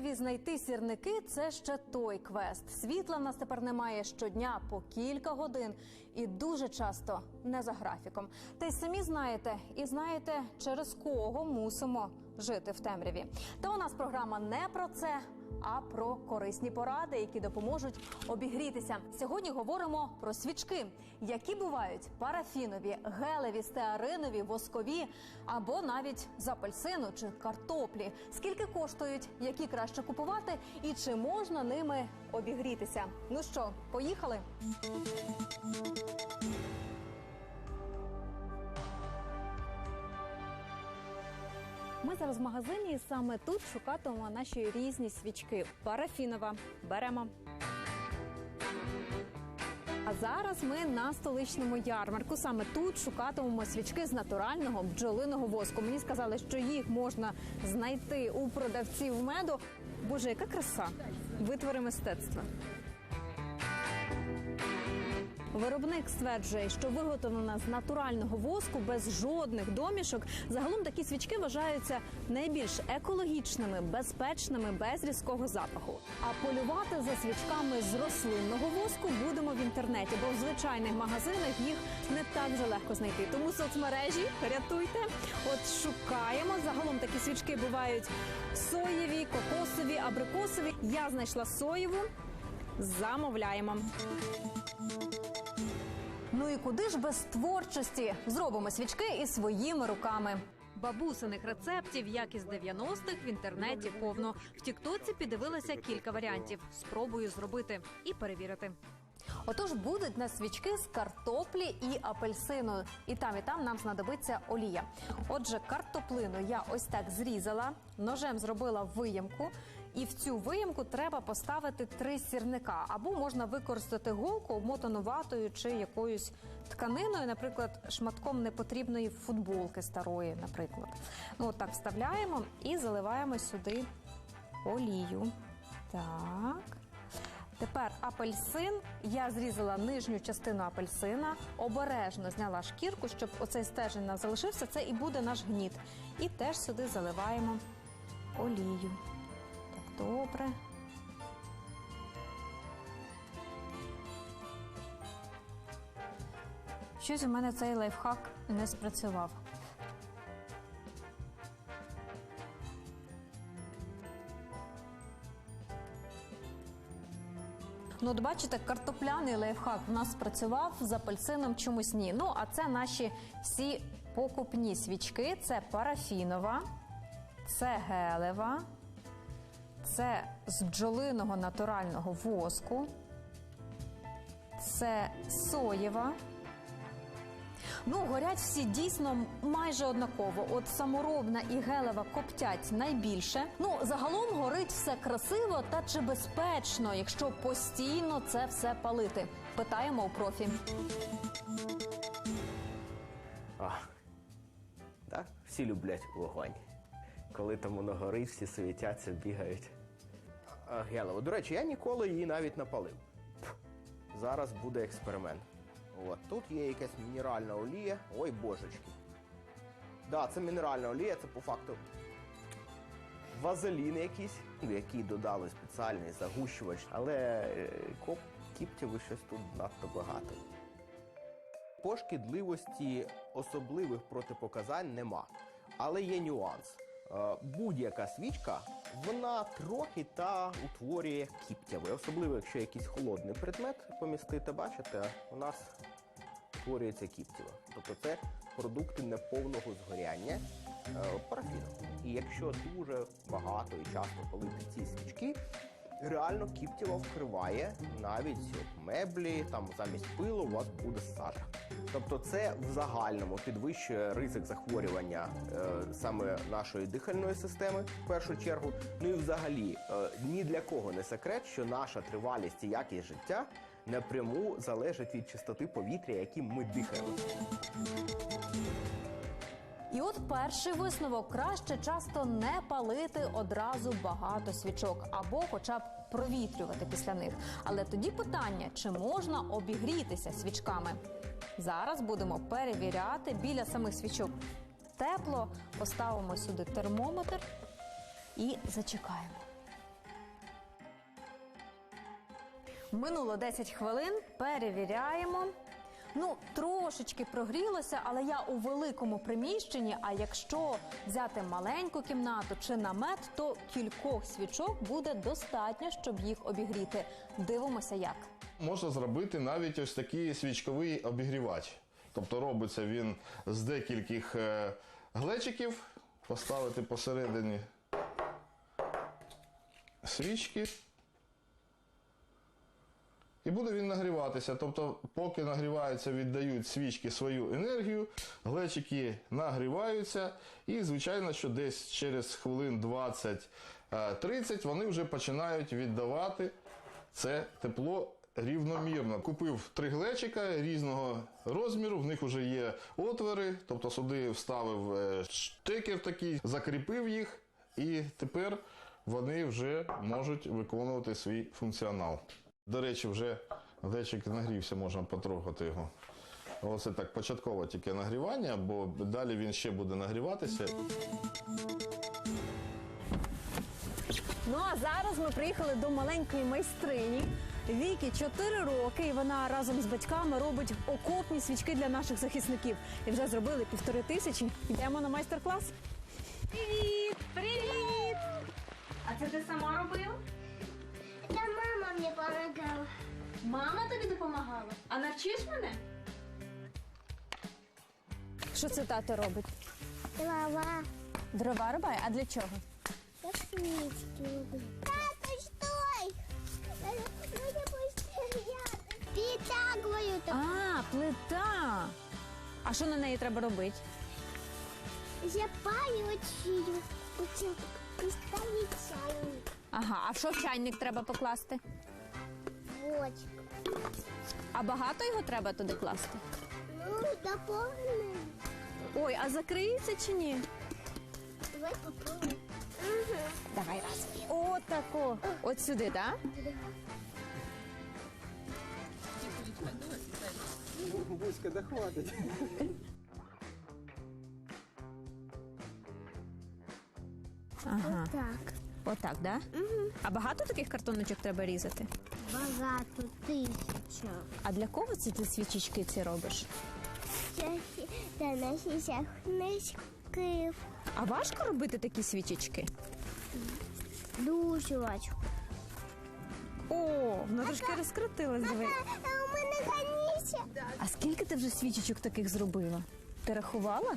темряві знайти сірники це ще той квест. Світла в нас тепер немає щодня по кілька годин і дуже часто не за графіком. Та й самі знаєте, і знаєте, через кого мусимо жити в темряві. Та у нас програма не про це. А про корисні поради, які допоможуть обігрітися. Сьогодні говоримо про свічки, які бувають парафінові, гелеві, стеаринові, воскові або навіть з апельсину чи картоплі. Скільки коштують, які краще купувати, і чи можна ними обігрітися? Ну що, поїхали? Зараз в магазині і саме тут шукатимемо наші різні свічки. Парафінова беремо. А зараз ми на столичному ярмарку. Саме тут шукатимемо свічки з натурального бджолиного воску. Мені сказали, що їх можна знайти у продавців меду. Боже, яка краса! Витвори мистецтва. Виробник стверджує, що виготовлена з натурального воску без жодних домішок. Загалом такі свічки вважаються найбільш екологічними, безпечними, без різкого запаху. А полювати за свічками з рослинного воску будемо в інтернеті, бо в звичайних магазинах їх не так вже легко знайти. Тому соцмережі рятуйте. От шукаємо. Загалом такі свічки бувають соєві, кокосові, абрикосові. Я знайшла соєву. Замовляємо. Ну і куди ж без творчості зробимо свічки і своїми руками. Бабусиних рецептів, як із 90-х, в інтернеті повно. В Тіктоці піддивилася кілька варіантів. Спробую зробити і перевірити. Отож, будуть на свічки з картоплі і апельсину. І там, і там нам знадобиться олія. Отже, картоплину я ось так зрізала, ножем зробила виємку. І в цю виємку треба поставити три сірника, або можна використати голку, обмотану ватою чи якоюсь тканиною, наприклад, шматком непотрібної футболки старої, наприклад. Ну, от так вставляємо і заливаємо сюди олію. Так. Тепер апельсин. Я зрізала нижню частину апельсина, обережно зняла шкірку, щоб оцей стержень нам залишився. Це і буде наш гніт. І теж сюди заливаємо олію. Добре. Щось у мене цей лайфхак не спрацював. Ну, от бачите, картопляний лайфхак в нас спрацював з апельсином чомусь ні. Ну, а це наші всі покупні свічки: це парафінова, це гелева, це з бджолиного натурального воску, це соєва. Ну, горять всі дійсно майже однаково. От саморобна і гелева коптять найбільше. Ну, загалом горить все красиво та чи безпечно, якщо постійно це все палити. Питаємо у профі. А, так, всі люблять вогонь. Коли там воно горить, всі світяться, бігають. А, Гелево, до речі, я ніколи її навіть не палив. Пф, Зараз буде експеримент. От, тут є якась мінеральна олія. Ой, божечки. Да, це мінеральна олія, це по факту вазелін якийсь, в який додали спеціальний загущувач, але е, коп кіптєвий щось тут надто багато. По шкідливості особливих протипоказань нема. Але є нюанс. Е, Будь-яка свічка вона трохи та утворює кіптяви, особливо якщо якийсь холодний предмет помістити, бачите, у нас утворюється кіптєве. Тобто це продукти неповного згоряння е, парафіну. І якщо дуже багато і часто палити ці свічки, реально кіптєво вкриває навіть меблі, там замість пилу у вас буде сажа. Тобто це в загальному підвищує ризик захворювання е, саме нашої дихальної системи в першу чергу. Ну і взагалі е, ні для кого не секрет, що наша тривалість і якість життя напряму залежить від чистоти повітря, яким ми дихаємо. І от перший висновок краще часто не палити одразу багато свічок або, хоча б, провітрювати після них. Але тоді питання: чи можна обігрітися свічками? Зараз будемо перевіряти біля самих свічок тепло, поставимо сюди термометр і зачекаємо. Минуло 10 хвилин, перевіряємо. Ну, трошечки прогрілося, але я у великому приміщенні. А якщо взяти маленьку кімнату чи намет, то кількох свічок буде достатньо, щоб їх обігріти. Дивимося, як. Можна зробити навіть ось такий свічковий обігрівач. Тобто робиться він з декількох е, глечиків, поставити посередині свічки. І буде він нагріватися. Тобто, поки нагріваються, віддають свічки свою енергію, глечики нагріваються, і, звичайно, що десь через хвилин 20-30 вони вже починають віддавати це тепло рівномірно. Купив три глечика різного розміру, в них вже є отвори, тобто сюди вставив е, штекер такий, закріпив їх, і тепер вони вже можуть виконувати свій функціонал. До речі, вже глечик нагрівся, можна потрогати його. Оце так початкове тільки нагрівання, бо далі він ще буде нагріватися. Ну а зараз ми приїхали до маленької майстрині. Вікі 4 роки, і вона разом з батьками робить окопні свічки для наших захисників. І вже зробили півтори тисячі. Йдемо на майстер-клас. Привіт! Привіт! А це ти сама робила? Мне помогала. Мама тобі допомагала. А навчиш мене? Що це тато робить? Голова. Дрова рубає? А для чого? Я свечки люблю. Тата, стой! Надо. Пита, говорю. А, плита. А що на неї треба робити? Запаривать ее. И ставить чайник. Ага, а в що в чайник треба покласти? Вот. А багато його треба туди класти? Ну, дополнено. Ой, а закриється чи ні? Давай попробуем. Угу. Давай раз. О, тако. От сюди, так? Да? Буська, да хватить. Ага. Так. Отак, да? Угу. А багато таких картоночок треба різати? Багато тисяча. А для кого це ти свічечки ці робиш? Та наші захисничків. А важко робити такі свічечки? Дуже важко. О, воно трошки розкрутилось. Диви. А у мене ганіся. А скільки ти вже свічечок таких зробила? Ти рахувала?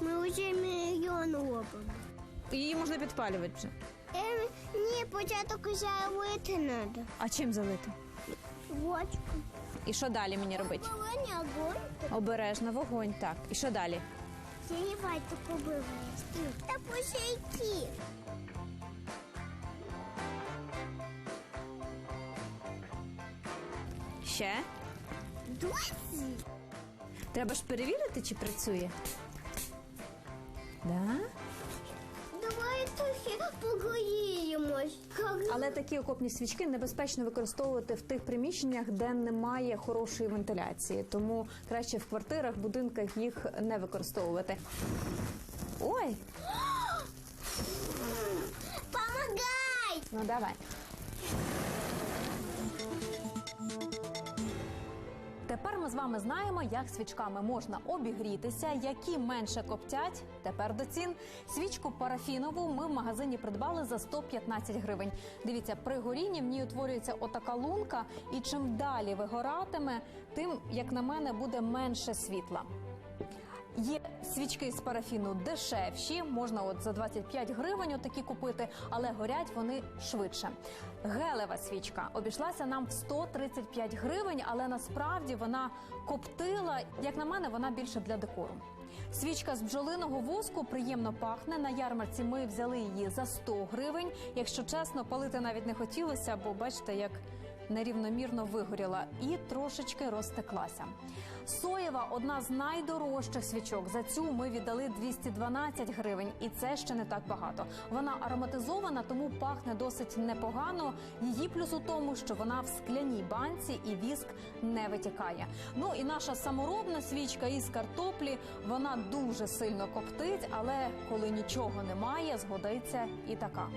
Ми вже мільйон робимо. Її можна підпалювати вже. Ні, початок залити треба. А чим залити? Водку. І що далі мені робити? Вогонь, огонь. Обережно вогонь, так. І що далі? Заливайте побивати. Та пошейки. Ще? Досі. Треба ж перевірити, чи працює. Да? Трохи погоріємось. Але такі окопні свічки небезпечно використовувати в тих приміщеннях, де немає хорошої вентиляції. Тому краще в квартирах, будинках їх не використовувати. Ой, Помагай! ну давай. Тепер ми з вами знаємо, як свічками можна обігрітися, які менше коптять. Тепер до цін. Свічку парафінову ми в магазині придбали за 115 гривень. Дивіться, при горінні в ній утворюється отака лунка, і чим далі вигоратиме, тим, як на мене, буде менше світла. Є свічки з парафіну дешевші, можна от за 25 гривень отакі купити, але горять вони швидше. Гелева свічка обійшлася нам в 135 гривень, але насправді вона коптила. Як на мене, вона більше для декору. Свічка з бджолиного воску приємно пахне. На ярмарці ми взяли її за 100 гривень. Якщо чесно, палити навіть не хотілося, бо бачите, як нерівномірно вигоріла і трошечки розтеклася. Соєва одна з найдорожчих свічок. За цю ми віддали 212 гривень, і це ще не так багато. Вона ароматизована, тому пахне досить непогано. Її плюс у тому, що вона в скляній банці і віск не витікає. Ну і наша саморобна свічка із картоплі вона дуже сильно коптить, але коли нічого немає, згодиться і така.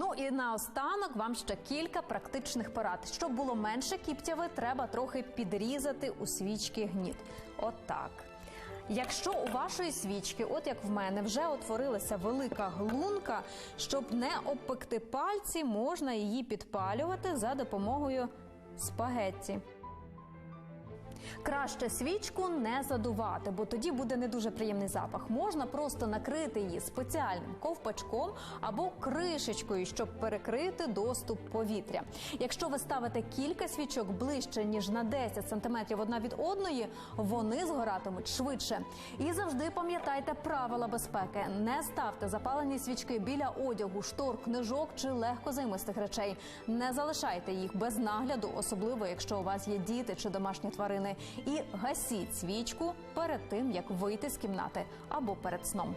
Ну і наостанок вам ще кілька практичних порад. Щоб було менше кіптяви, треба трохи підрізати у свічки гніт. Отак. Якщо у вашої свічки, от як в мене, вже утворилася велика глунка, щоб не обпекти пальці, можна її підпалювати за допомогою спагетті. Краще свічку не задувати, бо тоді буде не дуже приємний запах. Можна просто накрити її спеціальним ковпачком або кришечкою, щоб перекрити доступ повітря. Якщо ви ставите кілька свічок ближче ніж на 10 сантиметрів одна від одної, вони згоратимуть швидше. І завжди пам'ятайте правила безпеки: не ставте запалені свічки біля одягу, штор, книжок чи легкозаймистих речей. Не залишайте їх без нагляду, особливо якщо у вас є діти чи домашні тварини. І гасіть свічку перед тим, як вийти з кімнати або перед сном.